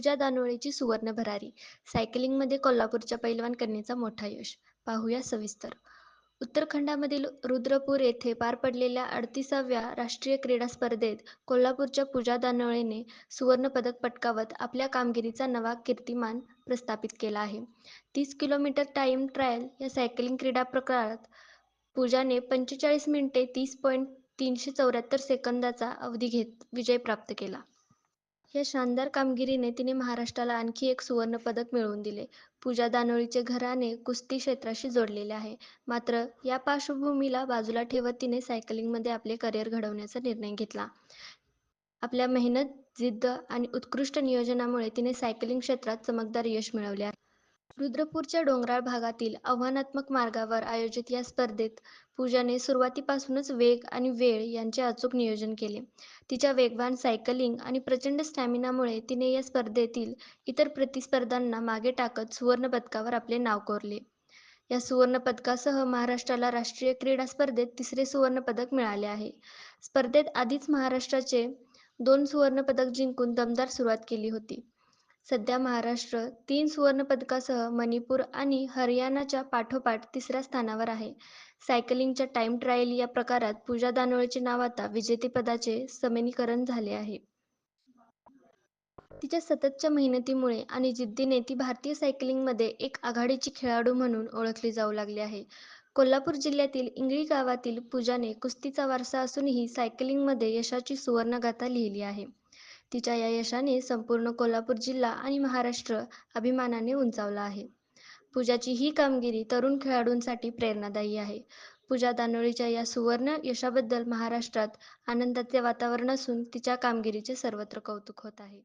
पूजा दानोळेची सुवर्ण भरारी, सायकलिंगमध्ये कोल्हापूरच्या पैलवान कन्येचा मोठा यश, पाहूया सविस्तर. उत्तरखंडामधील रुद्रपूर येथे पार पडलेल्या अडतीसाव्या राष्ट्रीय क्रीडा स्पर्धेत कोल्हापूरच्या पूजा दानोळेने सुवर्णपदक पटकावत आपल्या कामगिरीचा नवा कीर्तिमान प्रस्थापित केला आहे. तीस किलोमीटर टाईम ट्रायल या सायकलिंग क्रीडा प्रकारात पूजाने पंचेचाळीस मिनिटे तीस पॉईंट तीनशे चौऱ्याहत्तर सेकंदाचा अवधी घेत विजय प्राप्त केला. या शानदार कामगिरीने तिने महाराष्ट्राला आणखी एक सुवर्णपदक मिळवून दिले. पूजा दानोळीचे घराणे कुस्ती क्षेत्राशी जोडलेले आहे. मात्र या पार्श्वभूमीला बाजूला ठेवत तिने सायकलिंगमध्ये आपले करिअर घडवण्याचा निर्णय घेतला. आपल्या मेहनत, जिद्द आणि उत्कृष्ट नियोजनामुळे तिने सायकलिंग क्षेत्रात चमकदार यश मिळवले आहे. रुद्रपूरच्या डोंगराळ भागातील आव्हानात्मक मार्गावर आयोजित या स्पर्धेत पूजाने सुरुवातीपासूनच वेग आणि वेळ यांचे अचूक नियोजन केले. तिच्या वेगवान सायकलिंग आणि प्रचंड स्टॅमिनामुळे तिने या स्पर्धेतील इतर प्रतिस्पर्धांना मागे टाकत सुवर्णपदकावर आपले नाव कोरले. या सुवर्णपदकासह महाराष्ट्राला राष्ट्रीय क्रीडा स्पर्धेत तिसरे सुवर्णपदक मिळाले आहे. स्पर्धेत आधीच महाराष्ट्राचे दोन सुवर्णपदक जिंकून दमदार सुरुवात केली होती. सध्या महाराष्ट्र तीन सुवर्णपदकासह मणिपूर आणि हरियाणाच्या पाठोपाठ तिसऱ्या स्थानावर आहे. सायकलिंगच्या टाईम ट्रायल या प्रकारात पूजा दानोळेचे नाव आता विजेतेपदाचे समीकरण झाले आहे. तिच्या सततच्या मेहनतीमुळे आणि जिद्दीने ती भारतीय सायकलिंगमध्ये एक आघाडीची खेळाडू म्हणून ओळखली जाऊ लागली आहे. कोल्हापूर जिल्ह्यातील इंगळी गावातील पूजाने कुस्तीचा वारसा असूनही सायकलिंगमध्ये यशाची सुवर्णगाथा लिहिली आहे. तिच्या या यशाने संपूर्ण कोल्हापूर जिल्हा आणि महाराष्ट्र अभिमानाने उंचावला आहे. पूजाची ही कामगिरी तरुण खेळाडूंसाठी प्रेरणादायी आहे. पूजा दानोळीच्या या सुवर्ण यशाबद्दल महाराष्ट्रात आनंदाचे वातावरण असून तिच्या कामगिरीचे सर्वत्र कौतुक होत आहे.